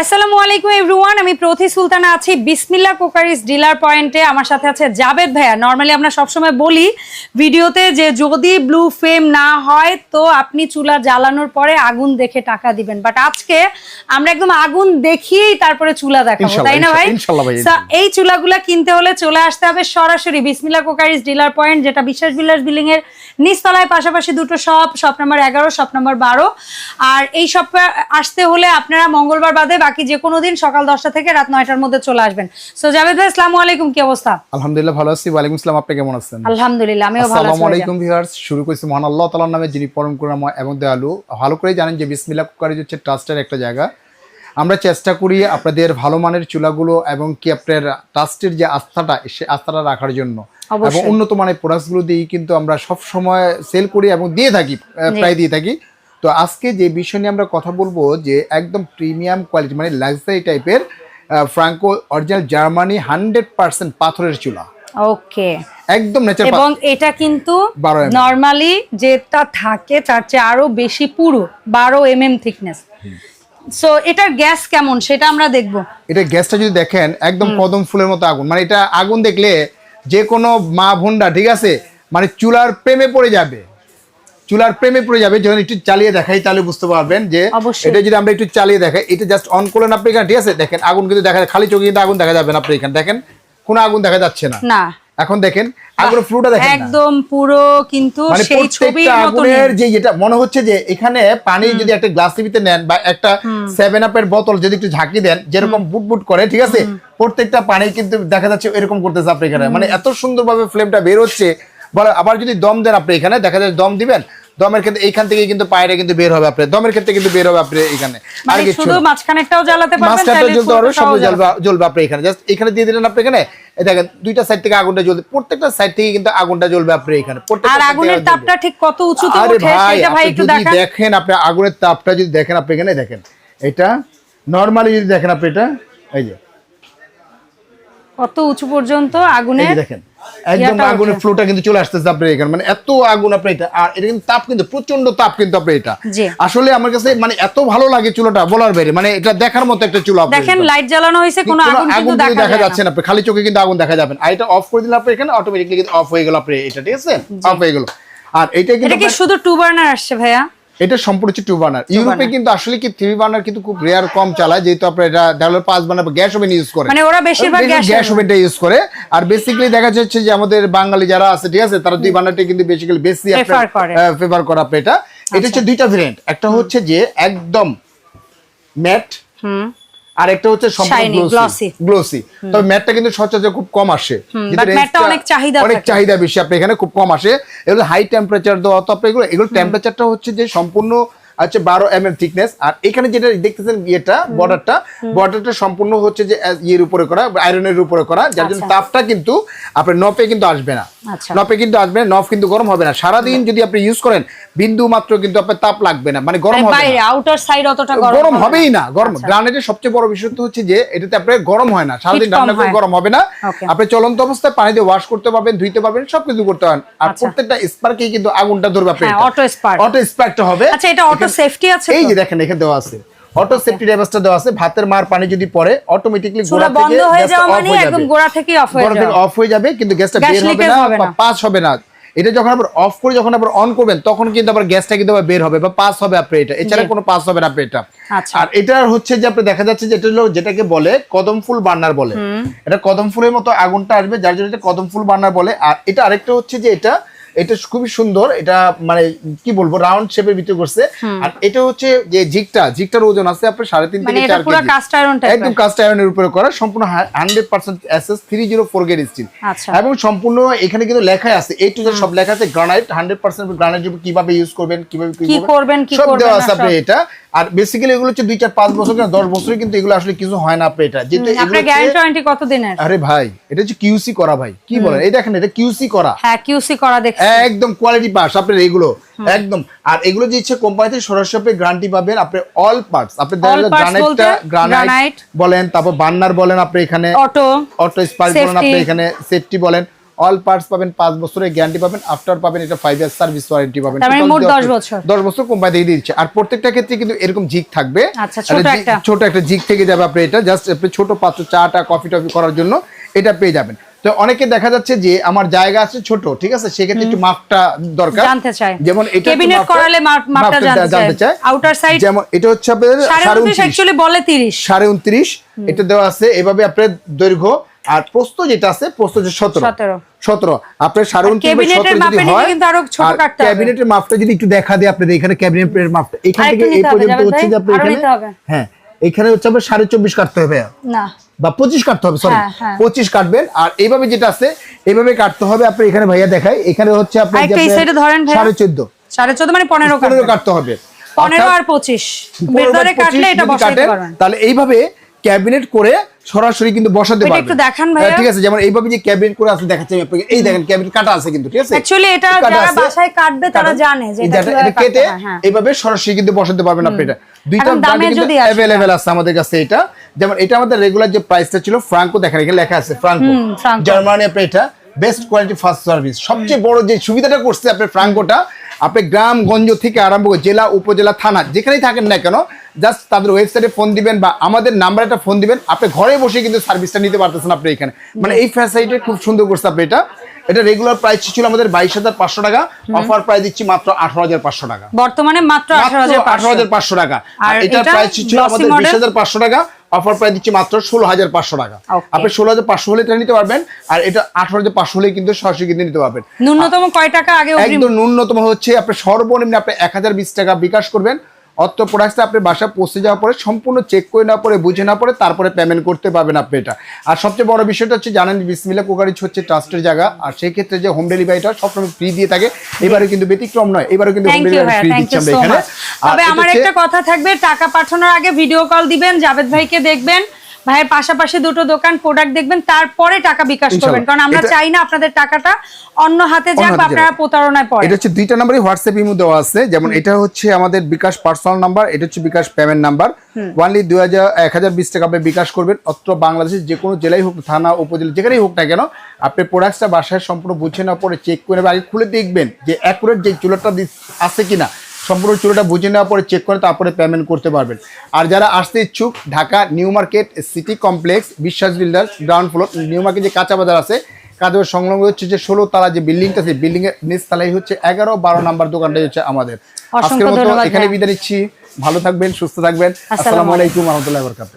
আসসালামু আলাইকুম এভরিওয়ান আমি প্রতি সুলতানা আছি বিসমিল্লা কোকারিস ডিলার পয়েন্টে। আমার সাথে আছে জাবেদ ভাইয়া। নর্মালি আমরা সবসময় বলি ভিডিওতে যে যদি ব্লু ফ্লেম না হয় তো আপনি চুলা জ্বালানোর পরে আগুন দেখে টাকা দিবেন। বাট আজকে আমরা একদম আগুন দেখিয়েই তারপরে চুলা দেখাবো তাই না ভাই? এই চুলাগুলা কিনতে হলে চলে আসতে হবে সরাসরি বিসমিল্লা কোকারিস ডিলার পয়েন্ট যেটা বিশ্বাস বিলাস বিল্ডিং এর নিচতলায় পাশাপাশি দুটো শপ শপ নাম্বার এগারো শপ নাম্বার বারো। আর এই শপে আসতে হলে আপনারা মঙ্গলবার বাদে বাকি যে কোনো দিন সকাল দশটা থেকে রাত নয়টার মধ্যে চলে আসবেন। সো জাভেদ ভাই আসসালামু আলাইকুম কি অবস্থা? আলহামদুলিল্লাহ ভালো আছি। ওয়ালাইকুম আসসালাম আপনি কেমন আছেন? আলহামদুলিল্লাহ আমিও ভালো আছি আসসালামু আলাইকুম ভিউয়ার্স শুরু করেছি মহান আল্লাহ তাআলার নামে যিনি পরম করুণাময় এবং দয়ালু। ভালো করে জানেন যে বিসমিল্লাহ কুকারি হচ্ছে ট্রাস্টের একটা জায়গা। আমরা চেষ্টা করি আপনাদের ভালো মানের চুলাগুলো এবং কি আপনার ট্রাস্টের যে আস্থাটা সে আস্থাটা রাখার জন্য। এবং উন্নত মানের প্রোডাক্টসগুলো দিয়েই কিন্তু আমরা সব সময় সেল করি এবং দিয়ে থাকি প্রায় দিয়ে থাকি। তো আজকে যে বিষয় নিয়ে আমরা কথা বলব যে একদম প্রিমিয়াম কোয়ালিটি মানে লাক্সারি টাইপের Franco original Germany hundred percent পাথরের চুলা। ওকে একদম নেচার এবং এটা কিন্তু 12 mm নর্মালি যেটা থাকে তার চেয়ে আরও বেশি পুরো বারো এম এম থিকনেস সো এটার গ্যাস কেমন সেটা আমরা দেখব। এটা গ্যাসটা যদি দেখেন একদম কদম ফুলের মতো আগুন। মানে এটা আগুন দেখলে যে কোনো মা ভন্ডা ঠিক আছে? মানে চুলার প্রেমে পড়ে যাবে। চুলার প্রেমে পড়ে যাবে যখন একটু চালিয়ে দেখাই তাহলে বুঝতে পারবেন যে এটা যদি আমরা একটু চালিয়ে দেখাই এটা জাস্ট অন করলেন আপনি এখানে ঠিক আছে? দেখেন আগুন কিন্তু দেখা খালি চোখে কিন্তু আগুন দেখা যাবে না আপনি এখানে। দেখেন কোনো আগুন দেখা যাচ্ছে না। না। এখন দেখেন আগুন ফ্লুটা দেখেন একদম পুরো কিন্তু মানে সেই ছবির আগুনের যে যেটা মনে হচ্ছে যে এখানে পানি যদি একটা গ্লাস নেন বা একটা সেভেন আপের বোতল যদি একটু ঝাঁকি দেন যেরকম বুট বুট করে ঠিক আছে? প্রত্যেকটা পানি কিন্তু দেখা যাচ্ছে এরকম করতেছে আপনি এখানে। মানে এত সুন্দরভাবে ফ্লেমটা বের হচ্ছে আবার যদি দম দেন আপনি এখানে দেখা যায় দম দিবেন দমের ক্ষেত্রে এইখান থেকে কিন্তু পায়রা কিন্তু বের হবে আপনি দমের ক্ষেত্রে কিন্তু বের হবে আপনি এখানে। আর মানে কিছু শুধু মাঝখানেরটাও জ্বালাতে পারবেন জ্বলতে পারবে সব জ্বলবে জ্বলবে আপনি এখানে। জাস্ট এখানে দিয়ে দিলেন আপনি এখানে এই দেখেন দুইটা সাইড থেকে আগুনটা জ্বলবে প্রত্যেকটা সাইড থেকে কিন্তু আগুনটা জ্বলবে আপনি এখানে আর আগুনের তাপটা ঠিক কত উঁচুতে আরে ওঠে ভাই সেটা ভাই আপনি একটু যদি দেখেন। আপনি আগুনের তাপটা যদি দেখেন আপনি এখানে দেখেন এটা নরমালি যদি দেখেন আপনি এটা এই যে। কত উঁচু পর্যন্ত যে দেখেন একদম আগুনের ফ্লোটা কিন্তু চলে আসতেছে আপনার এখানে। মানে এত আগুন আপনি এটা আর এটা কিন্তু তাপ কিন্তু প্রচণ্ড তাপ কিন্তু আপনি এটা। আসলে আমার কাছে মানে এত ভালো লাগে চুলাটা বলার বাইরে। মানে এটা দেখার মতো একটা চুলা আপনার দেখেন লাইট জ্বালানো হয়েছে কোনো আগুন কিন্তু দেখা যাচ্ছে না খালি চোখে কিন্তু আগুন দেখা যাবে না। আর এটা অফ করে দিলে আপনি এখানে অটোমেটিকলি কিন্তু অফ হয়ে গেল আপনি এটা ঠিক আছে? অফ হয়ে গেল। আর এটা কিন্তু কি শুধু টু বার্নার আসছে ভাইয়া? এটা সম্পূর্ণ হচ্ছে টু বার্নার ইউরোপে কিন্তু আসলে কি থ্রি বার্নার কিন্তু খুব রেয়ার কম চালায় যেহেতু আপনার এটা ধরো পাঁচ বার্নার গ্যাস ওভেন ইউজ করে। মানে ওরা বেশিরভাগ গ্যাস। ওভেনটা ইউজ করে। আর বেসিক্যালি দেখা যাচ্ছে যে আমাদের বাঙালি যারা আছে ঠিক আছে তারা দুই বার্নারটা কিন্তু বেসিক্যালি বেশি। ফেভার করে। আপনি এটা। এটা হচ্ছে দুইটা ভেরিয়েন্ট একটা হচ্ছে যে একদম ম্যাট হুম। আর একটা হচ্ছে সম্পূর্ণ। গ্লোসি গ্লোসি তবে ম্যাটটা কিন্তু সচরাচর খুব কম আসে। ম্যাটটা অনেক চাহিদা অনেক চাহিদা বেশি। আপনি এখানে খুব কম আসে। এগুলো হাই টেম্পারেচার দেওয়া তো আপনি এগুলো এগুলো টেম্পারেচারটা হচ্ছে যে সম্পূর্ণ হচ্ছে বারো এম এম থিকনেস আর এখানে যেটা দেখতেছেন ইয়েটা বর্ডারটা বর্ডারটা সম্পূর্ণ হচ্ছে যে ইয়ের উপরে করা আয়রনের উপরে করা যার জন্য আচ্ছা। তাপটা কিন্তু আপনার নপে কিন্তু আসবে না। আচ্ছা। নপে কিন্তু আসবে না নফ কিন্তু গরম হবে না। সারাদিন যদি আপনি ইউজ করেন বিন্দু মাত্র কিন্তু আপনার তাপ লাগবে না মানে গরম হবে না। আউটার সাইড অতটা গরম গরম হবেই না গরম। আচ্ছা। গ্রানেটের সবচেয়ে বড় বিষয় হচ্ছে যে এটাতে আপনার গরম হয় না সারাদিন রান্না করে গরম হবে না। আপনি চলন্ত অবস্থায় পানি দিয়ে ওয়াশ করতে পারবেন ধুইতে পারবেন সবকিছু করতে পারেন আর আচ্ছা। প্রত্যেকটা স্পার্কেই কিন্তু আগুনটা ধরবে আপনি auto spark। অটো স্পার্কটা হবে। আচ্ছা এটা অটো সেফটি আছে এই যে দেখেন এখানে দেওয়া আছে। অটো সেফটি ড্রাইভারসটা দেওয়া আছে ভাতের মার পানি যদি পড়ে অটোমেটিকলি গোড়া থেকে বন্ধ হয়ে যাওয়া মানে একদম গোড়া থেকেই অফ হয়ে যাবে অফ হয়ে যাবে কিন্তু গ্যাসটা বের হবে না হবে বা না। পাস হবে না। এটা যখন আবার অফ করে যখন আবার অন করবেন তখন কিন্তু আবার গ্যাসটা কিন্তু আবার বের হবে বা পাস হবে আপনি এটা। এছাড়া কোনো পাস হবে না আপনি এটা। আচ্ছা। আর এটা হচ্ছে যে আপনি দেখা যাচ্ছে যে এটা হলো যেটাকে বলে কদম ফুল বার্নার বলে। এটা কদম ফুলের মতো আগুনটা আসবে যার জন্য এটা কদম ফুল বার্নার বলে। আর এটা আরেকটা হচ্ছে যে এটা এটা খুবই সুন্দর এটা মানে কি বলব রাউন্ড শেপের ভিতরে করছে আর এটা হচ্ছে যে জিগটা জিগটার ওজন আছে আপনার সাড়ে তিন মানে থেকে চার কেজি। একদম কাস্ট আয়রনের উপরে করা সম্পূর্ণ hundred percent S S three zero four grade steel আচ্ছা। এবং সম্পূর্ণ এখানে কিন্তু লেখাই আছে এই টু সব লেখা আছে গ্রানাইট হান্ড্রেড পার্সেন্ট গ্রানাইট কীভাবে ইউজ করবেন কীভাবে কি করবেন, কি সব দেওয়া আছে আপনি এটা আর বেসিক্যালি এগুলো হচ্ছে দুই চার পাঁচ বছর কিংবা দশ বছরে কিন্তু এগুলো আসলে কিছু হয় না এটা। যেহেতু আপনার গ্যারান্টি ওয়ারেন্টি কত দিনের আরে ভাই এটা হচ্ছে কিউসি করা ভাই। কি বলেন? এই দেখেন এটা কিউসি করা। হ্যাঁ কিউসি করা দেখছি। একদম কোয়ালিটি পাস আপনার এগুলো। একদম। আর এগুলো যে ইচ্ছে কোম্পানি থেকে সরাসরি আপনি গ্যারান্টি পাবেন আপনি অল পার্টস আপনি বলতে গ্রানাইটটা গ্রানাইট বলেন তারপর বার্নার বলেন আপনি এখানে অটো অটো স্পার্ক বলেন আপনি এখানে সেফটি বলেন। অল পার্টস পাবেন পাঁচ বছরের গ্যারান্টি পাবেন আফটার পাবেন এটা ফাইভ ইয়ার সার্ভিস ওয়ারেন্টি পাবেন। তার মানে মোট 10 বছর। 10 বছর কোম্পানি দিয়ে দিচ্ছে। আর প্রত্যেকটা ক্ষেত্রে কিন্তু এরকম জিগ থাকবে। আচ্ছা, ছোট একটা। ছোট একটা জিগ থেকে যাবে আপনি এটা। জাস্ট আপনি ছোট পাত্র চাটা কফি টফি করার জন্য এটা পেয়ে যাবেন। তো অনেকে দেখা যাচ্ছে যে আমার জায়গা আছে ছোট ঠিক আছে? সেক্ষেত্রে একটু মাপটা দরকার। জানতে যেমন এটা ক্যাবিনেট করালে মাপটা মাপটা জানতে চায় আউটার সাইড যেমন এটা হচ্ছে আপনাদের সাড়ে উনত্রিশ উনত্রিশ। বলে তিরিশ। সাড়ে উনত্রিশ। এটা দেওয়া আছে। এভাবে আপনার দৈর্ঘ্য আর প্রস্থ যেটা আছে প্রস্থ হচ্ছে সতেরো। সতেরো। আপনার সাড়ে উনত্রিশ ক্যাবিনেটের 17 মাপে যদি হয় কিন্তু আরও ছোট আর কাটতে হবে। ক্যাবিনেটের মাপটা যদি একটু দেখা দেয় আপনাদের এখানে ক্যাবিনেটের মাপটা এখান থেকে এই পর্যন্ত হচ্ছে যে আপনি এখানে হ্যাঁ এখানে হচ্ছে আপনার সাড়ে চব্বিশ কাটতে হবে। না। বা পঁচিশ কাটতে হবে সরি হ্যাঁ, হ্যাঁ। পঁচিশ কাটবেন। আর এইভাবে যেটা আছে এইভাবে কাটতে হবে। আপনি এখানে ভাইয়া দেখাই এখানে হচ্ছে আপনার সাড়ে চোদ্দ। সাড়ে চোদ্দ মানে পনেরো পনেরো কাটতে হবে। পনেরো আর পঁচিশ। কাটলে এটা তাহলে এইভাবে ক্যাবিনেট করে সরাসরি কিন্তু বসাতে পারবেন একটু দেখান। হ্যাঁ, ঠিক আছে যেমন এইভাবে যে ক্যাবিনেট করে আছে দেখাচ্ছি আমি আপনাকে এই দেখেন ক্যাবিনেট কাটা আছে কিন্তু ঠিক আছে? Actually এটা যারা বাসায় কাটবে তারা জানে যে এটা কীভাবে কেটে হয়। এইভাবে সরাসরি কিন্তু বসাতে পারবেন আপনি এটা। দুইটা দামে যদি অ্যাভেলেবেল আছে আমাদের কাছে এটা। যেমন এটা আমাদের রেগুলার যে প্রাইসটা ছিল ফ্রাঙ্কো দেখেন এখানে লেখা আছে ফ্রাঙ্কো জার্মানি আপনি এটা বেস্ট কোয়ালিটি ফার্স্ট সার্ভিস সবচেয়ে বড় যে সুবিধাটা করছে আপনি ফ্রাঙ্কোটা আপনি গ্রাম গঞ্জ থেকে আরম্ভ করে জেলা উপজেলা থানা যেখানেই থাকেন না কেন জাস্ট তাদের ওয়েবসাইটে ফোন দিবেন বা আমাদের নাম্বারে একটা ফোন দিবেন। আপনি ঘরে বসে কিন্তু সার্ভিসটা নিতে পারতেছেন আপনি এখানে। মানে এই ফ্যাসিলিটি খুব সুন্দর করছে আপনি এটা। এটা রেগুলার প্রাইস ছিল আমাদের বাইশ হাজার পাঁচশো টাকা। অফার প্রাইস দিচ্ছি মাত্র আঠারো হাজার পাঁচশো টাকা। বর্তমানে মাত্র আঠারো হাজার পাঁচশো। টাকা। আর এটার এটা প্রাইস ছিল আমাদের বিশ হাজার পাঁচশো টাকা। অফার প্রায় দিচ্ছি মাত্র ষোলো হাজার পাঁচশো টাকা। আপনি ষোলো হাজার পাঁচশো হলে এটা নিতে পারবেন আর এটা আঠারো হাজার পাঁচশো হলে কিন্তু সরাসরি কিন্তু নিতে পারবেন। ন্যূনতম কয় টাকা আগে একদম ন্যূনতম হচ্ছে আপনি সর্বনিম্ন আপনি এক হাজার বিশ টাকা বিকাশ করবেন অর্থ প্রোডাক্টটা আপনি বাসা পৌঁছে যাওয়ার পরে সম্পূর্ণ চেক করে না পরে বুঝে না পরে তারপরে পেমেন্ট করতে পারবেন আপনি এটা। আর সবচেয়ে বড় বিষয়টা হচ্ছে জানেন বিসমিল্লা কুকারিজ হচ্ছে ট্রাস্টের জায়গা। আর সেই ক্ষেত্রে যে হোম ডেলিভারিটা সবসময় ফ্রি দিয়ে থাকে এবারে কিন্তু ব্যতিক্রম নয় এবারে কিন্তু হোম ডেলিভারি ফ্রি দিচ্ছি আমরা এখানে। তবে আমার একটা কথা থাকবে টাকা পাঠানোর আগে ভিডিও কল দিবেন জাভেদ ভাইকে দেখবেন। ভাইয়ের পাশাপাশি দুটো দোকান প্রোডাক্ট দেখবেন তারপরে টাকা বিকাশ করবেন। কারণ আমরা চাই না আপনাদের টাকাটা অন্য হাতে যাক আপনারা প্রতারণায় পড়েন। এটা হচ্ছে দুইটা নাম্বারই হোয়াটসঅ্যাপ ইমো দেওয়া আছে। যেমন এটা হচ্ছে আমাদের বিকাশ পার্সোনাল নাম্বার এটা হচ্ছে বিকাশ পেমেন্ট নাম্বার ওয়ানলি দুই হাজার এক হাজার বিশ টাকা আপনি বিকাশ করবেন অত্র বাংলাদেশের যে কোনো জেলায় হোক থানা উপজেলা যেখানেই হোক না কেন আপনি প্রোডাক্টটা বাসায় সম্পূর্ণ বুঝে না পরে চেক করে আগে খুলে দেখবেন যে অ্যাকুরেট যে চুলাটা আছে কিনা। সম্পূর্ণ চুরিটা বুঝে নেওয়ার পরে চেক করে তারপরে পেমেন্ট করতে পারবেন। আর যারা আসতে ইচ্ছুক Dhaka new market city complex Biswas builder ground floor new market যে কাঁচা বাজার আছে কাঁচা সংলগ্ন হচ্ছে যে ষোলো তালা যে বিল্ডিংটা আছে বিল্ডিং এর নিচ তালাই হচ্ছে এগারো বারো নাম্বার দোকানটাই হচ্ছে আমাদের। আজকের মতো এখানে বিদায় নিচ্ছি। ভালো থাকবেন সুস্থ থাকবেন। আসসালামু আলাইকুম। রহমতুল্লাহ বরকাত